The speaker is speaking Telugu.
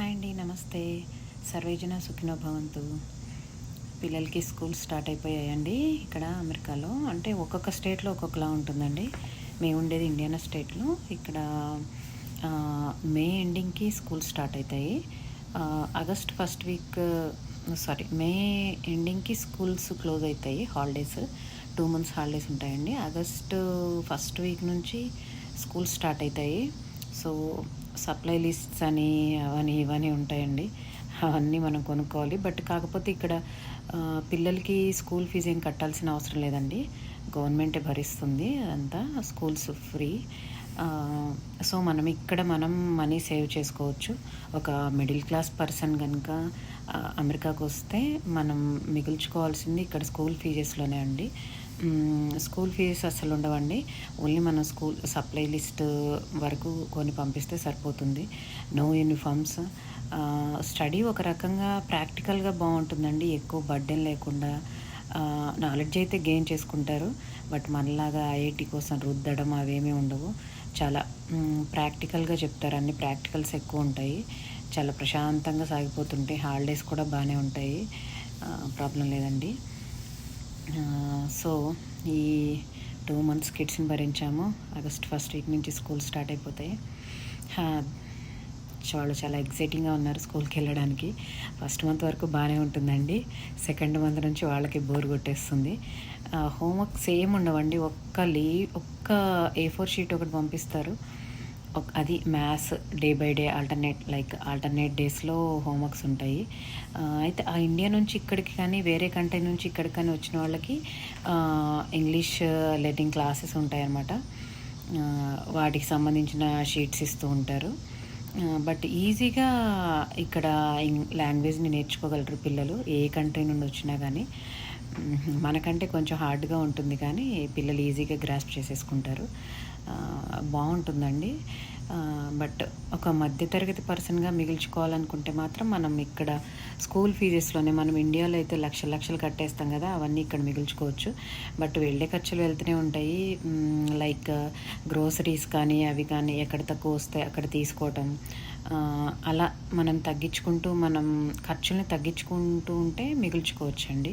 హాయ్ అండి నమస్తే. సర్వేజన సుఖినో భవంతు పిల్లలకి స్కూల్ స్టార్ట్ అయిపోయాయండి ఇక్కడ అమెరికాలో. అంటే ఒక్కొక్క స్టేట్లో ఒక్కొక్కలా ఉంటుందండి. మేము ఉండేది ఇండియానా స్టేట్లో. ఇక్కడ మే ఎండింగ్కి స్కూల్ స్టార్ట్ అవుతాయి August first week sorry May ఎండింగ్కి schools close అవుతాయి హాలిడేస్. టూ మంత్స్ హాలిడేస్ ఉంటాయండి. ఆగస్ట్ ఫస్ట్ వీక్ నుంచి స్కూల్ స్టార్ట్ అవుతాయి సో సప్లై లిస్ట్స్ అని అవని ఇవని ఉంటాయండి. అవన్నీ మనం కొనుక్కోవాలి. బట్ కాకపోతే ఇక్కడ పిల్లలకి స్కూల్ ఫీజు ఏం కట్టాల్సిన అవసరం లేదండి. గవర్నమెంటే భరిస్తుంది అదంతా స్కూల్స్ ఫ్రీ. సో మనం ఇక్కడ మనం మనీ సేవ్ చేసుకోవచ్చు. ఒక మిడిల్ క్లాస్ పర్సన్ కనుక అమెరికాకు వస్తే మనం మిగుల్చుకోవాల్సింది ఇక్కడ స్కూల్ ఫీజెస్లోనే అండి. స్కూల్ ఫీజు అస్సలు ఉండవండి. ఓన్లీ మన స్కూల్ సప్లై లిస్ట్ వరకు కొని పంపిస్తే సరిపోతుంది. No uniforms. స్టడీ ఒక రకంగా ప్రాక్టికల్గా బాగుంటుందండి. ఎక్కువ బర్డెన్ లేకుండా నాలెడ్జ్ అయితే గెయిన్ చేసుకుంటారు. బట్ మనలాగా ఐఐటి కోసం రుద్దడం అవేమీ ఉండవు. చాలా ప్రాక్టికల్గా చెప్తారు. అన్ని ప్రాక్టికల్స్ ఎక్కువ ఉంటాయి. చాలా ప్రశాంతంగా సాగిపోతుంటాయి హాలిడేస్ కూడా బాగానే ఉంటాయి. ప్రాబ్లం లేదండి. సో ఈ టూ మంత్స్ కిడ్స్ని భరించాము. ఆగస్ట్ ఫస్ట్ వీక్ నుంచి స్కూల్ స్టార్ట్ అయిపోతాయి. వాళ్ళు చాలా ఎగ్జైటింగ్గా ఉన్నారు స్కూల్కి వెళ్ళడానికి. ఫస్ట్ మంత్ వరకు బాగానే ఉంటుందండి. సెకండ్ మంత్ నుంచి వాళ్ళకి బోర్ కొట్టేస్తుంది. హోంవర్క్ సేమ్ ఉండవండి. ఒక్క లీ ఒక్క ఏ ఫోర్ షీట్ ఒకటి పంపిస్తారు. అది maths day by day alternate like alternate డేస్లో హోంవర్క్స్ ఉంటాయి. అయితే ఆ ఇండియా నుంచి ఇక్కడికి కానీ వేరే కంట్రీ నుంచి ఇక్కడికి కానీ వచ్చిన వాళ్ళకి ఇంగ్లీష్ లెర్నింగ్ క్లాసెస్ ఉంటాయన్నమాట వాటికి సంబంధించిన షీట్స్ ఇస్తూ ఉంటారు. బట్ ఈజీగా ఇక్కడ లాంగ్వేజ్ని నేర్చుకోగలరు పిల్లలు ఏ కంట్రీ నుండి వచ్చినా కానీ. మనకంటే కొంచెం హార్డ్గా ఉంటుంది కానీ పిల్లలు ఈజీగా గ్రాస్ప్ చేసేసుకుంటారు. బాగుంటుందండి. బట్ ఒక మధ్యతరగతి పర్సన్గా మిగిల్చుకోవాలనుకుంటే మాత్రం మనం ఇక్కడ స్కూల్ ఫీజెస్లోనే మనం ఇండియాలో అయితే లక్ష లక్షలు కట్టేస్తాం కదా అవన్నీ ఇక్కడ మిగిల్చుకోవచ్చు. బట్ వెళ్ళే ఖర్చులు వెళ్తూనే ఉంటాయి. లైక్ గ్రోసరీస్ కానీ అవి కానీ ఎక్కడ తక్కువ వస్తే అక్కడ తీసుకోవటం. అలా మనం తగ్గించుకుంటూ మనం ఖర్చుల్ని తగ్గించుకుంటూ ఉంటే మిగుల్చుకోవచ్చండి.